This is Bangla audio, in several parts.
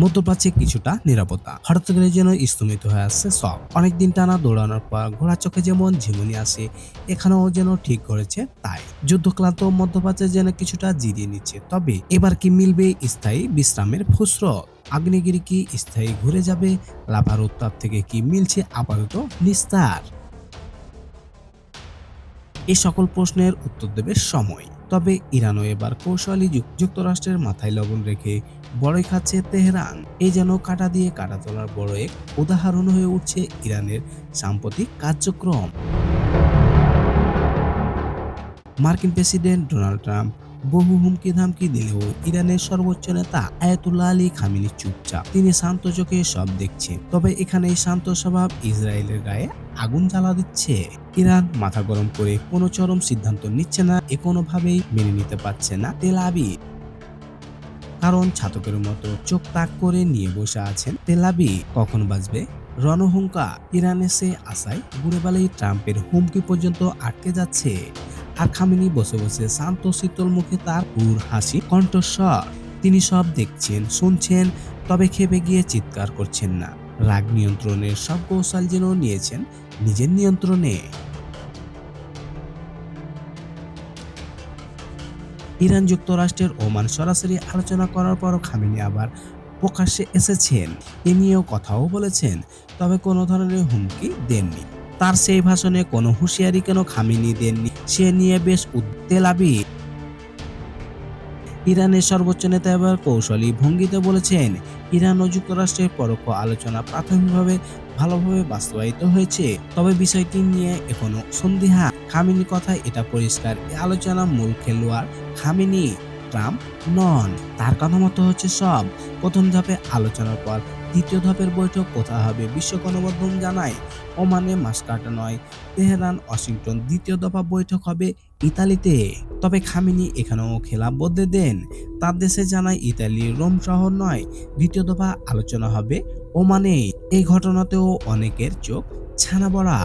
মধ্যপ্রাচ্যে কিছুটা নিরাপত্তা। হঠাৎ করে যেন স্তমিত হয়ে আসছে সব। অনেকদিন টানা দৌড়ানোর পর ঘোড়া চোখে যেমন ঝিমুনি আসে, এখানেও যেন ঠিক করেছে তাই। যুদ্ধক্লান্ত মধ্যপ্রাচ্যে যেন কিছুটা জিরিয়ে নিচ্ছে। তবে এবার কি মিলবে স্থায়ী বিশ্রামের ফুসরত? আগ্নেয়গিরি কি স্থায়ী ঘুরে যাবে? লাভার উত্তাপ থেকে কি মিলছে আপাতত নিস্তার এই সকল প্রশ্নের উত্তর দেবে সময়। তবে ইরানও এবার কৌশলী যুক- যুক্তরাষ্ট্রের মাথায় লবণ রেখে বড়ই খাচ্ছে তেহরান। এই যেন কাটা দিয়ে কাটা তোলার বড় এক উদাহরণ হয়ে উঠছে ইরানের সাম্প্রতিক কার্যক্রম। মার্কিন প্রেসিডেন্ট ডোনাল্ড ট্রাম্প বহু হুমকি ধামকি দিলেও ইরানের সর্বোচ্চ নেতা আয়াতুল্লাহ আলী খামিনি চুপচাপ। তিনি শান্ত চোখে সব দেখছে তবে এখানে শান্ত স্বভাব ইসরায়েলের গায়ে আগুন জ্বালা দিচ্ছে। ইরান মাথা গরম করে কোনো চরম সিদ্ধান্ত নিচ্ছে না, এ কোনোভাবেই মেনে নিতে পারছে না তেল কারণ ছাতকের মতো চোখ তাক করে নিয়ে বসে আছেন তেলাবি কখন বাজবে? রণহুঙ্কা ইরানে সে আশায় ঘুরে বেলায় ট্রাম্পের হুমকি পর্যন্ত আটকে যাচ্ছে। আর খামিনি বসে বসে শান্ত শীতল মুখে তার উর হাসি, কণ্ঠস্বর। তিনি সব দেখছেন, শুনছেন, তবে খেপে গিয়ে চিৎকার করছেন না। রাগ নিয়ন্ত্রণের সব কৌশল যেন নিয়েছেন নিজের নিয়ন্ত্রণে। ইরান যুক্তরাষ্ট্রের ওমান সরাসরি আলোচনা করার পরও খামিনি আবার প্রকাশ্যে এসেছেন। এ নিয়েও কথাও বলেছেন, তবে কোনো ধরনের হুমকি দেননি। তার সেই ভাষণে কোনো হুঁশিয়ারি কেন খামিনি দেননি, সে নিয়ে বেশ উত্তেলাবি ইরানের সর্বোচ্চ নেতা এবার কৌশলী ভঙ্গিতে বলেছেন, ইরান ও যুক্তরাষ্ট্রের পরোক্ষ আলোচনা প্রাথমিকভাবে ভালোভাবে বাস্তবায়িত হয়েছে। তবে বিষয়টি নিয়ে এখনও সন্দিহা খামিনি কথায় এটা পরিষ্কার এই আলোচনা মূল খেলোয়াড় খামিনি ট্রাম্প নন। তার কথা মতো হচ্ছে সব। প্রথম ধাপে আলোচনার পর দ্বিতীয় ধাপের বৈঠক কোথায় হবে বিশ্ব গণমাধ্যম জানায়, ওমানে মাস্কাটা নয়, তেহরান, ওয়াশিংটন দ্বিতীয় দফা বৈঠক হবে ইতালিতে। তবে খামিনি এখানেও খেলা বদলে দেন। তার দেশে জানায় ইতালির রোম শহর নয়। দ্বিতীয় দফা আলোচনা হবে ওমানে। এই ঘটনাতেও অনেকের চোখ ছানা বড়া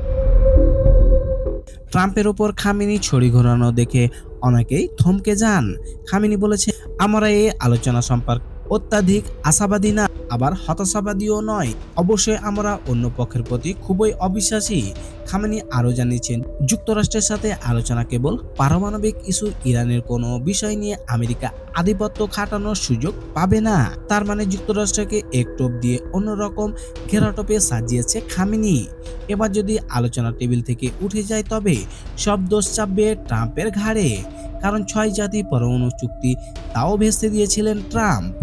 ট্রাম্পের ওপর খামিনি ছড়ি ঘোরানো দেখে অনেকেই থমকে যান। খামিনি বলেছে, আমরা এই আলোচনা সম্পর্কে অত্যাধিক আশাবাদী না, আবার হতাশাবাদীও নয়। অবশ্যই আমরা অন্য পক্ষের প্রতি খুবই অবিশ্বাসী, খামেনি আরও জানিয়েছেন। যুক্তরাষ্ট্রের সাথে আলোচনা কেবল পারমাণবিক ইস্যু, ইরানের কোনো বিষয় নিয়ে আমেরিকা আধিপত্য খাটানোর সুযোগ পাবে না। তার মানে যুক্তরাষ্ট্রকে এক টোপ দিয়ে অন্যরকম ঘেরাটোপে সাজিয়েছে খামেনি। এবার যদি আলোচনা টেবিল থেকে উঠে যায় তবে সব দোষ চাপবে ট্রাম্পের ঘাড়ে, কারণ ছয় জাতি পরমাণু চুক্তি তাও ভেস্তে দিয়েছিলেন ট্রাম্প।